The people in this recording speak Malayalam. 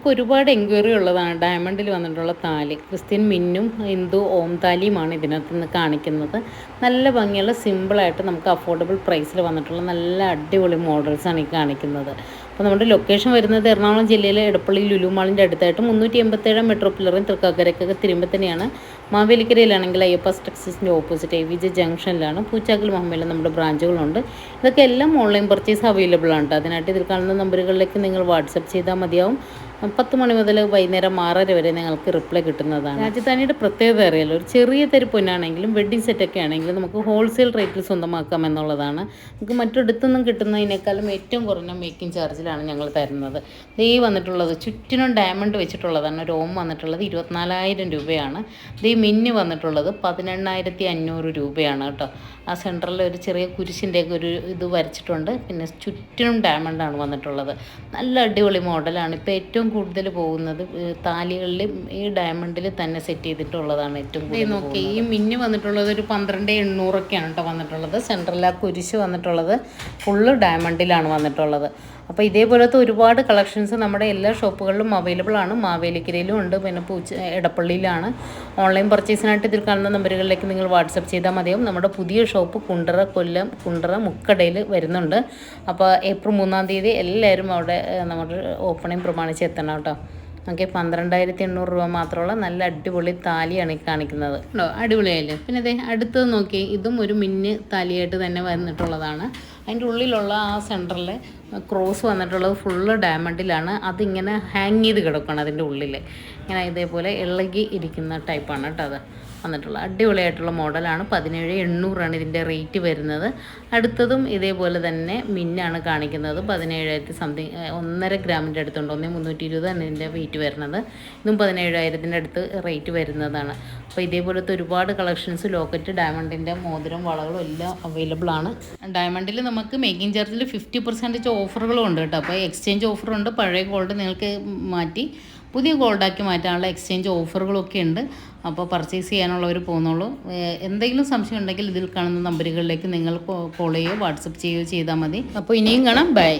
നമുക്ക് ഒരുപാട് എൻക്വയറി ഉള്ളതാണ്. ഡയമണ്ടിൽ വന്നിട്ടുള്ള താലി. ക്രിസ്ത്യൻ മിന്നും ഹിന്ദു ഓം താലിയുമാണ് ഇതിനകത്ത് നിന്ന് കാണിക്കുന്നത്. നല്ല ഭംഗിയുള്ള സിമ്പിളായിട്ട് നമുക്ക് അഫോർഡബിൾ പ്രൈസിൽ വന്നിട്ടുള്ള നല്ല അടിപൊളി മോഡൽസാണ് ഈ കാണിക്കുന്നത്. അപ്പോൾ നമ്മുടെ ലൊക്കേഷൻ വരുന്നത് എറണാകുളം ജില്ലയിലെ എടപ്പള്ളി ലുലുമാളിന്റെ അടുത്തായിട്ട് മുന്നൂറ്റി എൺപത്തേഴ് മെട്രോ പില്ലറും തൃക്കാക്കരക്കൊക്കെ തിരുമ്പ തന്നെയാണ്. മാവേലിക്കരയിലാണെങ്കിൽ അയ്യപ്പ ടെക്സിസിന്റെ ഓപ്പോസിറ്റ് എ വി ജെ ജംഗ്ഷനിലാണ് പൂച്ചാക്കൽ മഹമ്മയിലും നമ്മുടെ ബ്രാഞ്ചുകളുണ്ട് ഇതൊക്കെ എല്ലാം ഓൺലൈൻ പർച്ചേസ് അവൈലബിൾ ആണ് ട്ടോ. അതിനായിട്ട് ഇതിൽ കാണുന്ന നമ്പറുകളിലേക്ക് നിങ്ങൾ വാട്സപ്പ് ചെയ്താൽ മതിയാവും. പത്ത് മണി മുതൽ വൈകുന്നേരം ആറര വരെ നിങ്ങൾക്ക് റിപ്ലൈ കിട്ടുന്നതാണ്. രാജധാനിയുടെ പ്രത്യേകത അറിയാലോ ഒരു ചെറിയ തരി പൊന്നാണെങ്കിലും വെഡ്ഡിങ് സെറ്റൊക്കെ ആണെങ്കിലും നമുക്ക് ഹോൾസെയിൽ റേറ്റിൽ സ്വന്തമാക്കാം എന്നുള്ളതാണ്. നമുക്ക് മറ്റൊരിടത്തുനിന്നും കിട്ടുന്നതിനേക്കാളും ഏറ്റവും കുറഞ്ഞ മേക്കിംഗ് ചാർജിലാണ് ഞങ്ങൾ തരുന്നത്. ദൈ വന്നിട്ടുള്ളത് ചുറ്റിനും ഡയമണ്ട് വെച്ചിട്ടുള്ളതാണ്. ഓം വന്നിട്ടുള്ളത് ഇരുപത്തിനാലായിരം രൂപയാണ്. ദൈ മിന്നു വന്നിട്ടുള്ളത് പതിനെണ്ണായിരത്തി അഞ്ഞൂറ് രൂപയാണ് കേട്ടോ. ആ സെന്ററിൽ ഒരു ചെറിയ കുരിശിന്റെയൊക്കെ ഒരു ഇത് വരച്ചിട്ടുണ്ട്. പിന്നെ ചുറ്റിനും ഡയമണ്ടാണ് വന്നിട്ടുള്ളത്. നല്ല അടിപൊളി മോഡലാണ് ഇപ്പോൾ ഏറ്റവും കൂടുതൽ പോകുന്നത് താലികളിൽ ഈ ഡയമണ്ടിൽ തന്നെ സെറ്റ് ചെയ്തിട്ടുള്ളതാണ് ഏറ്റവും കൂടുതൽ നോക്കി ഈ മിന്നു വന്നിട്ടുള്ളത് ഒരു പന്ത്രണ്ട് എണ്ണൂറൊക്കെയാണ് കേട്ടോ വന്നിട്ടുള്ളത്. സെൻട്രലാ ആ കുരിശ് വന്നിട്ടുള്ളത്. ഫുള്ള് ഡയമണ്ടിലാണ് വന്നിട്ടുള്ളത്. അപ്പോൾ ഇതേപോലത്തെ ഒരുപാട് കളക്ഷൻസ് നമ്മുടെ എല്ലാ ഷോപ്പുകളിലും അവൈലബിൾ ആണ്. മാവേലിക്കരയിലും ഉണ്ട് പിന്നെ പൂച്ച എടപ്പള്ളിയിലാണ്. ഓൺലൈൻ പർച്ചേസിനായിട്ട് ഇതിൽ കാണുന്ന നമ്പറുകളിലേക്ക് നിങ്ങൾ വാട്സപ്പ് ചെയ്താൽ മതിയാവും. നമ്മുടെ പുതിയ ഷോപ്പ് കുണ്ടറ കൊല്ലം കുണ്ടറ മുക്കടയിൽ വരുന്നുണ്ട്. അപ്പോൾ ഏപ്രിൽ മൂന്നാം തീയതി എല്ലാവരും അവിടെ നമ്മുടെ ഓപ്പണിംഗ് പ്രമാണിച്ച് എത്തണം കേട്ടോ. ഓക്കെ പന്ത്രണ്ടായിരത്തി എണ്ണൂറ് രൂപ മാത്രമുള്ള നല്ല അടിപൊളി താലിയാണ് ഈ കാണിക്കുന്നത്. കേട്ടോ അടിപൊളിയായില്ലേ? പിന്നെ അതെ അടുത്തത് നോക്കി. ഇതും ഒരു മിന്ന് താലിയായിട്ട് തന്നെ വന്നിട്ടുള്ളതാണ്. അതിന്റെ ഉള്ളിലുള്ള ആ സെന്ററിൽ ക്രോസ് വന്നിട്ടുള്ളത് ഫുള്ള് ഡയമണ്ടിലാണ് അതിങ്ങനെ ഹാങ് ചെയ്ത് കിടക്കുകയാണ് അതിന്റെ ഉള്ളിൽ. ഇങ്ങനെ ഇതേപോലെ ഇളകി ഇരിക്കുന്ന ടൈപ്പാണ് കേട്ടോ അത്. വന്നിട്ടുള്ള അടിപൊളിയായിട്ടുള്ള മോഡലാണ് പതിനേഴ് എണ്ണൂറാണ് ഇതിന്റെ റേറ്റ് വരുന്നത്. അടുത്തതും ഇതേപോലെ തന്നെ മിന്നാണ് കാണിക്കുന്നത്. പതിനേഴായിരത്തി സംതിങ് ഒന്നര ഗ്രാമിന്റെ അടുത്തുണ്ട്. ഒന്നേ മുന്നൂറ്റി ഇരുപതാണ് ഇതിന്റെ വെയിറ്റ് വരുന്നത്. ഇതും പതിനേഴായിരത്തിന്റെ അടുത്ത് റേറ്റ് വരുന്നതാണ്. അപ്പോൾ ഇതേപോലത്തെ ഒരുപാട് കളക്ഷൻസ് ലോക്കറ്റ് ഡയമണ്ടിന്റെ മോതിരം വളകളും എല്ലാം അവൈലബിൾ ആണ്. ഡയമണ്ടിൽ നമുക്ക് മേക്കിംഗ് ചാർജിൽ ഫിഫ്റ്റി പെർസെന്റേജ് ഓഫറുകളും ഉണ്ട് കേട്ടോ. അപ്പോൾ എക്സ്ചേഞ്ച് ഓഫറുണ്ട്. പഴയ ഗോൾഡ് നിങ്ങൾക്ക് മാറ്റി പുതിയ ഗോൾഡാക്കി മാറ്റാനുള്ള എക്സ്ചേഞ്ച് ഓഫറുകളൊക്കെ ഉണ്ട്. അപ്പോൾ പർച്ചേസ് ചെയ്യാനുള്ളവർ പോകുന്നുള്ളൂ എന്തെങ്കിലും സംശയം ഉണ്ടെങ്കിൽ ഇതിൽ കാണുന്ന നമ്പറുകളിലേക്ക് നിങ്ങൾ കോൾ ചെയ്യുകയോ വാട്സപ്പ് ചെയ്യുകയോ ചെയ്താൽ മതി. അപ്പോൾ ഇനിയും കാണാം. ബൈ.